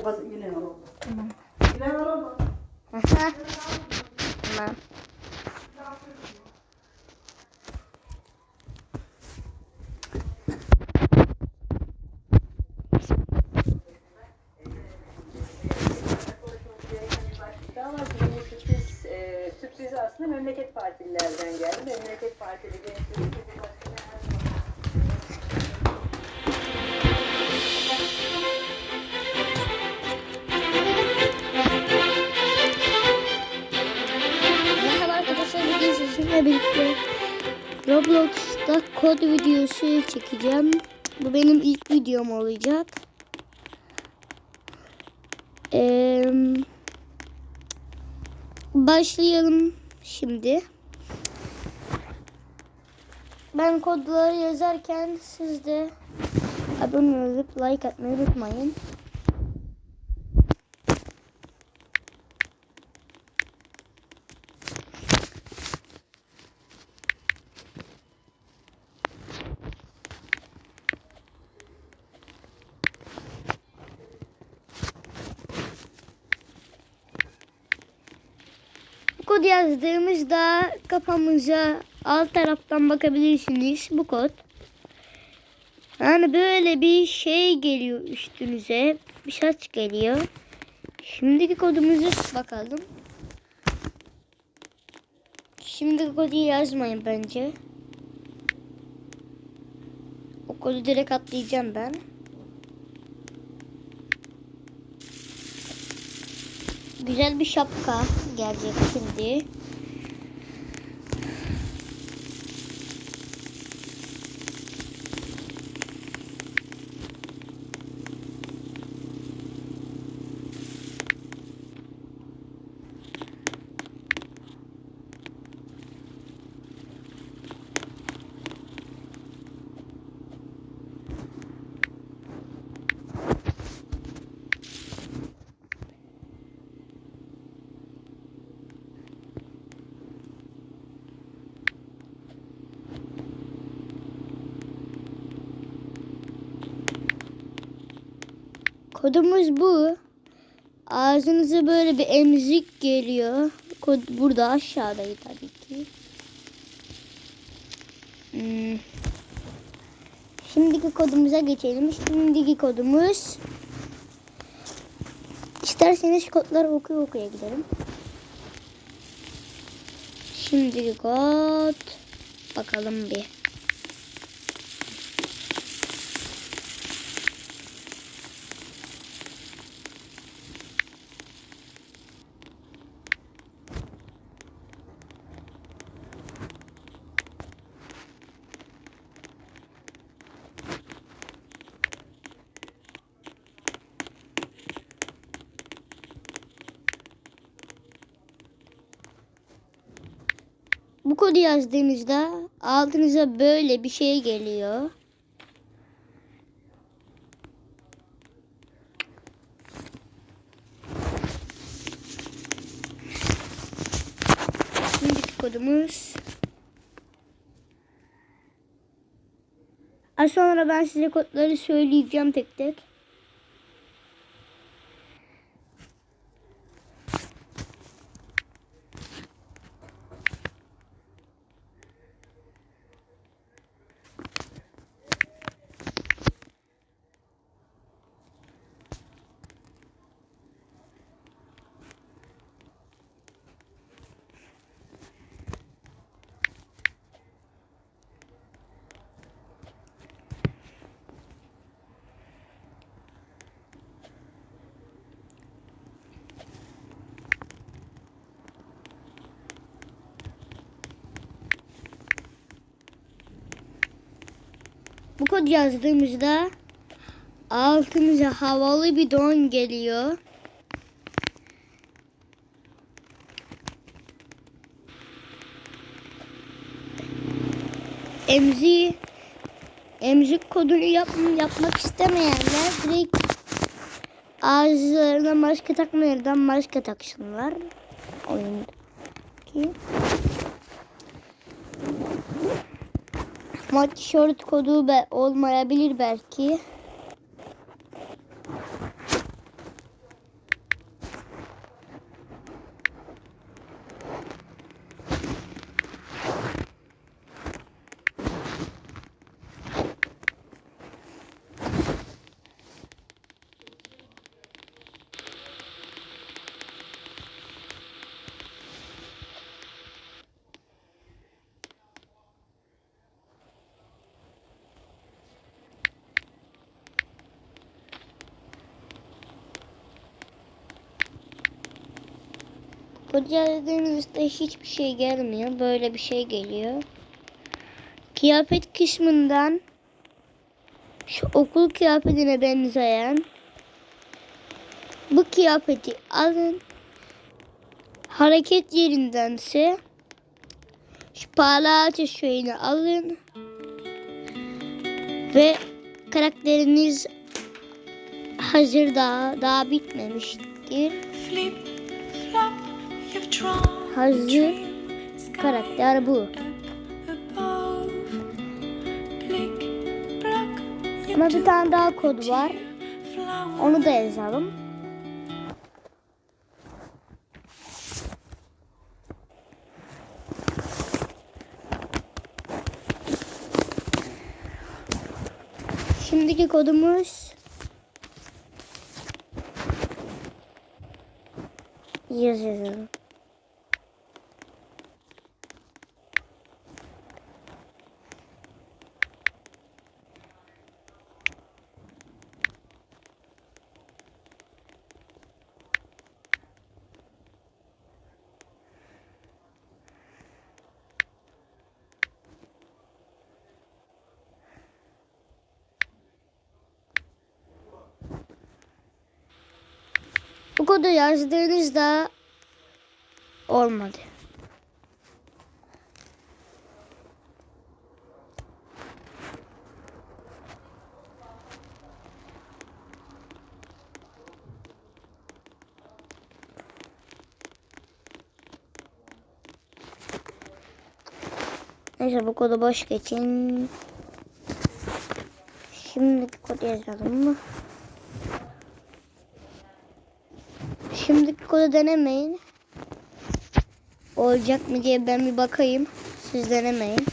O kadar yine var orada. Tamam. Yine var orada. Aha. Tamam. Sürpriz, e, aslında memleket partililerden geldi. Memleket partili gençlerin Roblox'ta kod videosu çekeceğim. Bu benim ilk videom olacak. Ee, başlayalım şimdi. Ben kodları yazarken siz de abone olup like atmayı unutmayın. Kod yazdığımızda kafamıza alt taraftan bakabilirsiniz. Bu kod. Yani böyle bir şey geliyor üstünüze. Bir saç geliyor. Şimdiki kodumuzu bakalım. Şimdiki kodu yazmayın bence. O kodu direkt atlayacağım ben. Güzel bir şapka gelecek şimdi. Kodumuz bu. Ağzınıza böyle bir emzik geliyor. Kod burada aşağıdaydı tabii ki. Hmm. Şimdiki kodumuza geçelim. Şimdiki kodumuz İsterseniz kodları okuya okuya gidelim. Şimdiki kod bakalım bir. Bu kodu yazdığınızda altınıza böyle bir şey geliyor. Şimdiki kodumuz. Az sonra ben size kodları söyleyeceğim tek tek. Bu kod yazdığımızda altımıza havalı bir don geliyor. Emzi emzik kodunu yap, yapmak istemeyenler direkt ağızlarına maske takmayan maske taksınlar. Oyundaki. Ama tişört kodu be olmayabilir belki. Kod yazdığınızda hiçbir şey gelmiyor. Böyle bir şey geliyor. Kıyafet kısmından şu okul kıyafetine benzeyen bu kıyafeti alın. Hareket yerindense şu palyaço şeyini alın. Ve karakteriniz hazır daha, daha bitmemiştir. Flip flop, sky karakter bu. Ama bir tane daha kod var. Onu da yazalım. Şimdiki kodumuz yazıyorum. Bu kodu yazdığınızda olmadı. Neyse bu kodu boş geçin. Şimdiki kodu yazalım mı? Şimdiki kodu denemeyin. Olacak mı diye ben bir bakayım. Siz denemeyin.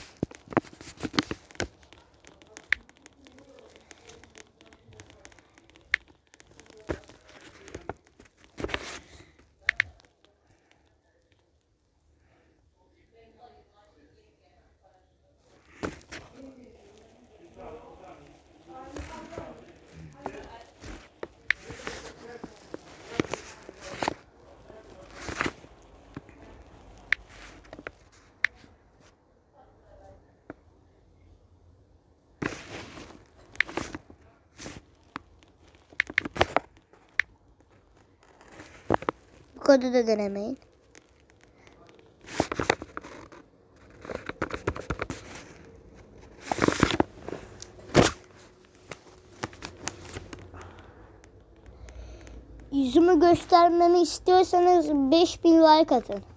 Kodu da denemeyin. Yüzümü göstermemi istiyorsanız 5000 like atın.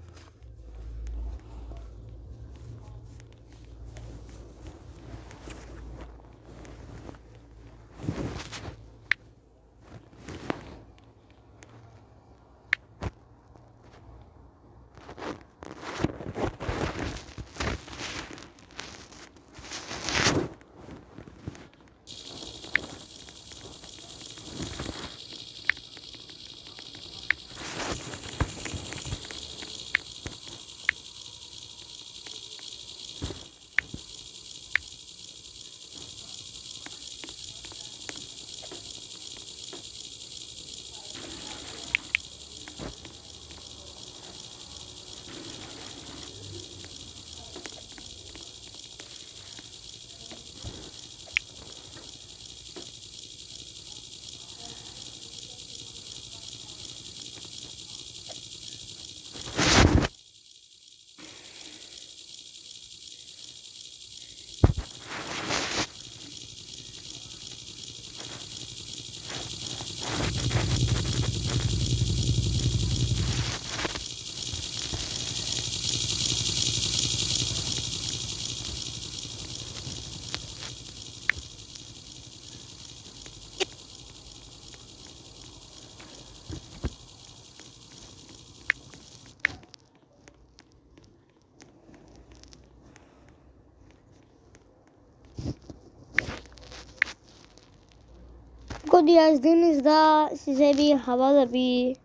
Kodu yazdığınızda size bir havalı bir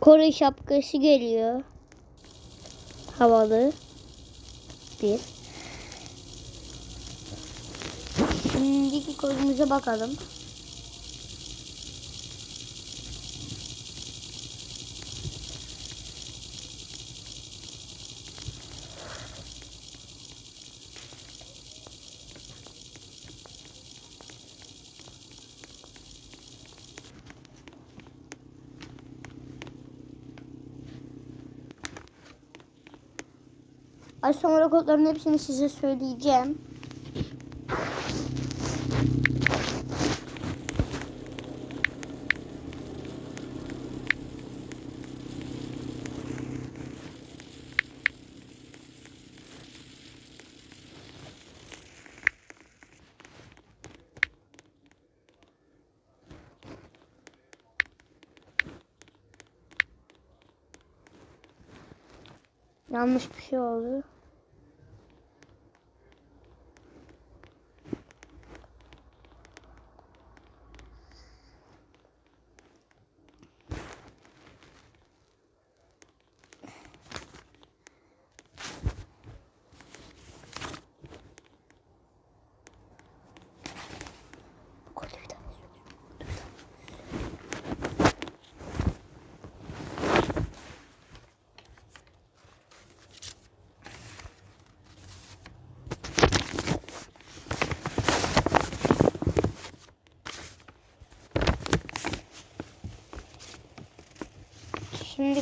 Kore şapkası geliyor. Havalı bir. Şimdiki kodumuza bakalım. Az sonra kodların hepsini size söyleyeceğim. Yanlış bir şey oldu.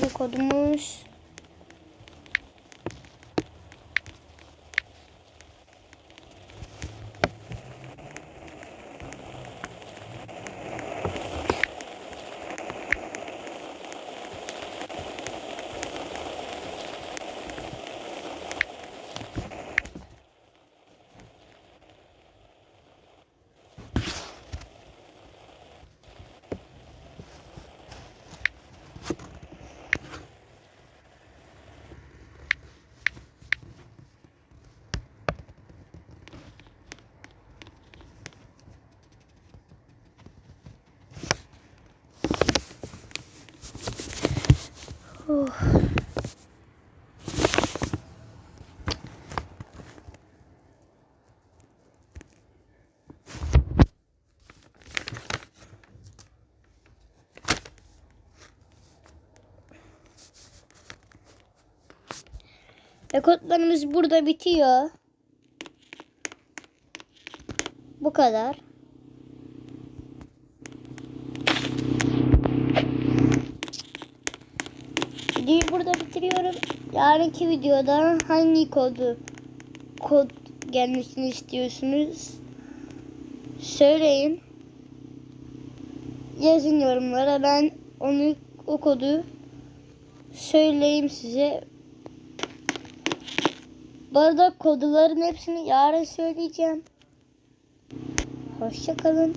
Şimdi Oh. Ve kodlarımız burada bitiyor. Bu kadar. Yarınki videoda hangi kodu kod gelmesini istiyorsunuz? Söyleyin. Yazın yorumlara. Ben onu o kodu söyleyeyim size. Bu arada kodların hepsini yarın söyleyeceğim. Hoşçakalın.